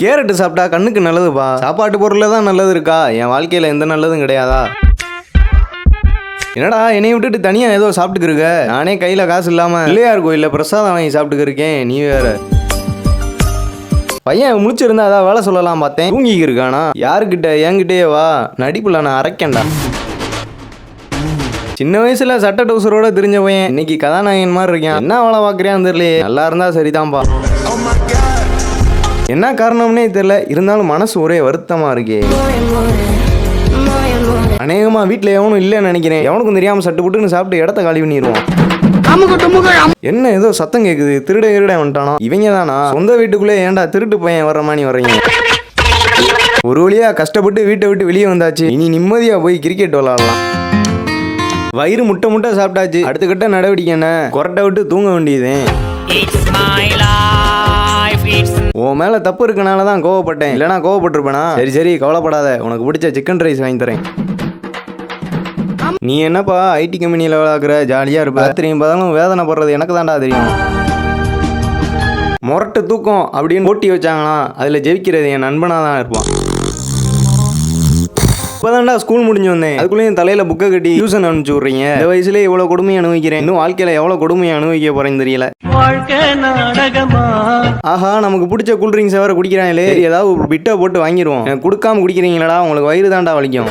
Carrot சாப்பிட்டா கண்ணுக்கு நல்லதுப்பா. சாப்பாட்டு பொருளில் தான் நல்லது இருக்கா என் வாழ்க்கையில் எந்த நல்லதும் கிடையாதா? என்னடா என்னைய விட்டுட்டு தனியாக ஏதோ சாப்பிட்டுக்கு இருக்க? நானே கையில் காசு இல்லாமல் பிள்ளையார் கோயிலில் பிரசாதம் வாங்கி சாப்பிட்டுக்கு இருக்கேன். நீ வேற. பையன் முடிச்சிருந்தா அதான் வேலை சொல்லலாம் பார்த்தேன். தூங்கிக்கு இருக்கானா? யாருக்கிட்ட? என்கிட்டயே வா. நடிப்புல நான் அரைக்கேன்டா. சின்ன வயசுல சட்ட டவுசரோட தெரிஞ்ச பையன். இன்னைக்கு கதாநாயகன் மாதிரி இருக்கான். என்ன வேலை பார்க்குறியான்னு தெரியலையே. நல்லா இருந்தா சரிதான்ப்பா oh என்ன காரணம்னே தெரியல இருந்தாலும் மனசு ஒரே வருத்தமாக இருக்கே. அநேகமா வீட்டில் எவனும் இல்லைன்னு நினைக்கிறேன். எவனுக்கும் தெரியாமல் சட்டு புட்டுன்னு சாப்பிட்டு இடத்த காலி பண்ணிடுவான் என்ன ஏதோ சத்தம் கேக்குது திருட திருட வந்துட்டானோ? இவங்க தானா சொந்த வீட்டுக்குள்ளே ஏன்டா திருட்டு பையன் வர்ற மாதிரி வர்றீங்க? ஒரு வழியா கஷ்டப்பட்டு வீட்டை விட்டு வெளியே வந்தாச்சு. இனி நிம்மதியா போய் கிரிக்கெட் விளாடலாம் வயிறு முட்டை முட்டை சாப்பிட்டாச்சு. அடுத்த கட்ட நடவடிக்கை என்ன? கொரட்டை விட்டு தூங்க வேண்டியது உன் மேல தப்பு இருக்கனால தான் கோவப்பட்டேன். இல்லைனா கோவப்பட்டிருப்பேனா? சரி சரி கவலைப்படாத. உனக்கு பிடிச்ச சிக்கன் ரைஸ் வாங்கி தரேன். நீ என்னப்பா ஐடி கம்பெனியில் வேலாக்குற ஜாலியாக இருப்ப. ராத்திரியும் பதலும் வேதனை படுறது எனக்கு தான்டா தெரியும். முரட்டு தூக்கம் அப்படின்னு போட்டி வச்சாங்கன்னா அதில் ஜெயிக்கிறது என் நண்பனாக தான் இருப்பான். இப்போதான்டா ஸ்கூல் முடிஞ்சு வந்தேன். அதுக்குள்ளேயும் தலையில் புக்கை கட்டி டியூஷன் அனுப்பிச்சு விட்றீங்க. இந்த வயசுலேயே இவ்வளோ கொடுமையை அனுபவிக்கிறேன்? இன்னும் வாழ்க்கையில் எவ்வளோ கொடுமையை அனுபவிக்க போகிறேன்னு தெரியல. வாழ்க்கை நாடகமா? ஆஹா நமக்கு பிடிச்ச கூல்ட்ரிங்க்ஸ் வேற குடிக்கிறாங்களே. ஏதாவது ஒரு பிட்டை போட்டு வாங்கிடுவோம் கொடுக்காம குடிக்கிறீங்களடா உங்களுக்கு வயிறு தாண்டா வலிக்கும்.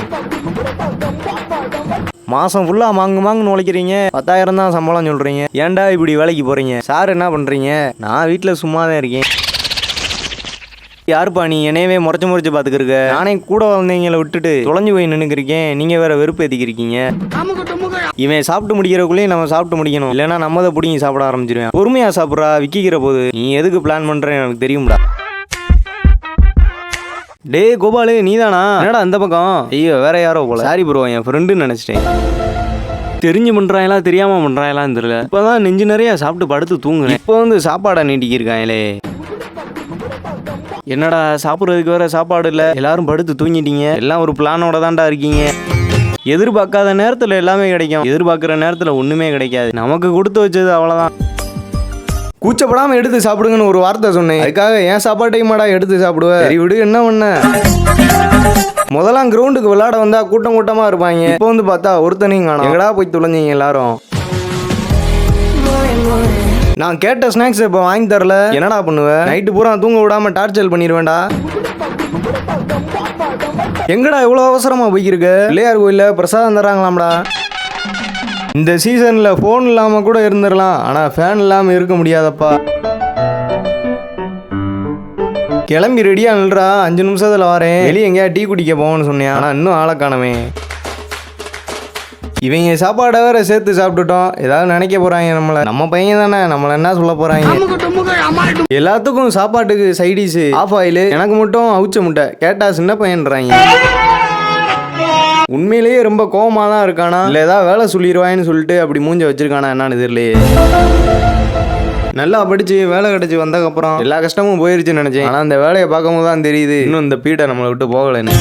மாசம் ஃபுல்லா மாங்கு மாங்குன்னு உழைக்கிறீங்க. பத்தாயிரம் தான் சம்பளம் சொல்றீங்க. ஏன்டா இப்படி வேலைக்கு போறீங்க? சார் என்ன பண்றீங்க? நான் வீட்டில் சும்மா தான் இருக்கேன். யாருப்பா நீ என்னையவே முறைச்சு முறைச்சு பார்த்துக்கிருக்க நானே கூட வந்தீங்களை விட்டுட்டு தொலைஞ்சு போய் நின்னுக்கிறீங்க நீங்க வேற வெறுப்பு ஏத்திக்கிருக்கீங்க. இவன் சாப்பிட்டு முடிக்கிறக்குள்ளேயே நம்ம சாப்பிட்டு முடிக்கணும். இல்லைன்னா நம்ம தான் பிடிங்கி சாப்பிட ஆரம்பிச்சிருவேன். பொறுமையா சாப்பிட்றா விக்கிக்கிற போது. நீ எதுக்கு பிளான் பண்றேன்னு எனக்கு தெரியும்டா. டேய் கோபாலு நீதானா? என்னடா அந்த பக்கம்? ஐயோ வேற யாரோ போல. சாரி ப்ரோ என் ஃப்ரெண்டுன்னு நினைச்சிட்டேன். தெரிஞ்சு பண்றாங்களா தெரியாம பண்றாங்களான்னு தெரியல. இப்பதான் நெஞ்சு நிறைய சாப்பிட்டு படுத்து தூங்குறேன். இப்போ வந்து சாப்பாடை நீட்டிக்கிருக்காங்களே என்னடா சாப்பிட்றதுக்கு வேற சாப்பாடு இல்லை. எல்லாரும் படுத்து தூங்கிட்டீங்க. எல்லாம் ஒரு பிளானோட தான்டா இருக்கீங்க. எதிர்பார்க்காத நேரத்தில் எல்லாமே கிடைக்கும். எதிர்பார்க்குற நேரத்தில் ஒன்றுமே கிடைக்காது. நமக்கு கொடுத்து வச்சது அவ்வளோதான் கூச்சப்படாம எடுத்து சாப்பிடுங்கன்னு ஒரு வார்த்தை சொன்னேன். அதுக்காக என் சாப்பாட்டையும் மாடா எடுத்து சாப்பிடுவ. சரி விடு என்ன பண்ண முதலாம் கிரவுண்டுக்கு விளையாட வந்தா கூட்டம் கூட்டமா இருப்பாங்க. இப்போ வந்து பார்த்தா ஒருத்தனையும் காணும். எங்கடா போய் துளைஞ்சீங்க எல்லாரும்? நான் கேட்ட ஸ்நாக்ஸ் இப்போ வாங்கி தரல. என்னடா பண்ணுவேன் நைட்டு பூரா தூங்க விடாம டார்ச்சர் பண்ணிடுவேண்டா எங்கடா இவ்வளோ அவசரமா போய்க்கிருக்க? பிள்ளையார் கோயிலில் பிரசாதம் தராங்களாம்டா. இந்த சீசன்ல ஃபோன் இல்லாம கூட இருந்துடலாம் ஆனா ஃபேன் இல்லாம இருக்க முடியாதப்பா. கிளம்பி ரெடியா நில்றா. அஞ்சு நிமிஷத்துல வரேன். வெளியே எங்கேயா டீ குடிக்க போவோம்னு சொன்னேன். ஆனா இன்னும் ஆளை காணவே இவங்க சாப்பாடை வேற சேர்த்து சாப்பிட்டுட்டோம். ஏதாவது நினைக்க போறாங்க நம்மள. நம்ம பையன் தானே நம்மள என்ன சொல்ல போறாங்க? எல்லாத்துக்கும் சாப்பாட்டுக்கு சைடிஸ் ஆஃப் ஆயில் எனக்கு மட்டும் அவுச்ச முட்டை. கேட்டா சின்ன பையன்றாங்க. உண்மையிலேயே ரொம்ப கோபமா தான் இருக்கானா? இல்லை ஏதாவது வேலை சொல்லிடுவாயின்னு சொல்லிட்டு அப்படி மூஞ்ச வச்சிருக்கானா என்னன்னு தெரியலையே. நல்லா படிச்சு வேலை கிடைச்சி வந்ததுக்கப்புறம் எல்லா கஷ்டமும் போயிருச்சுன்னு நினைச்சேன். ஆனால் அந்த வேலையை பார்க்கும்போது தான் தெரியுது இன்னும் இந்த பீடை நம்மளை விட்டு போகலைன்னு.